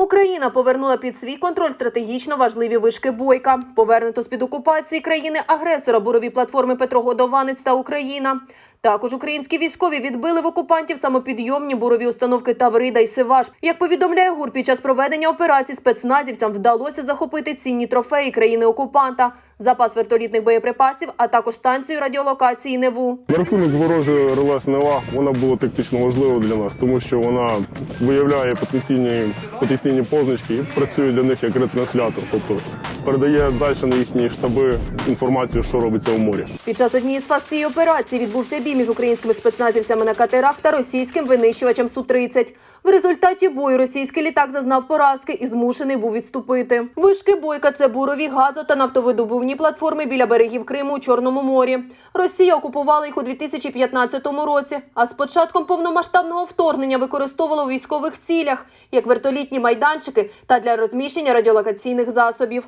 Україна повернула під свій контроль стратегічно важливі вишки бойка. Повернуто з під окупації країни агресора бурові платформи Петро Годованець та Україна. Також українські військові відбили в окупантів самопідйомні бурові установки Таврида і Сиваш. Як повідомляє ГУР, під час проведення операції спецназівцям вдалося захопити цінні трофеї країни окупанта, запас вертолітних боєприпасів, а також станцію радіолокації Неву. На рахунок ворожої реле СНВА вона була тактично важлива для нас, тому що вона виявляє потенційні, потенційні позначки і працює для них як ретранслятор, тобто передає далі на їхні штаби інформацію, що робиться у морі. Під час однієї з фаз цієї операції відбувся бій між українськими спецназівцями на катерах та російським винищувачем Су-30. В результаті бою російський літак зазнав поразки і змушений був відступити. Вишки бойка це бурові газо та нафтовидобувні платформи біля берегів Криму у Чорному морі. Росія окупувала їх у 2015 році, а з початком повномасштабного вторгнення використовувала у військових цілях, як вертолітні майданчики та для розміщення радіолокаційних засобів.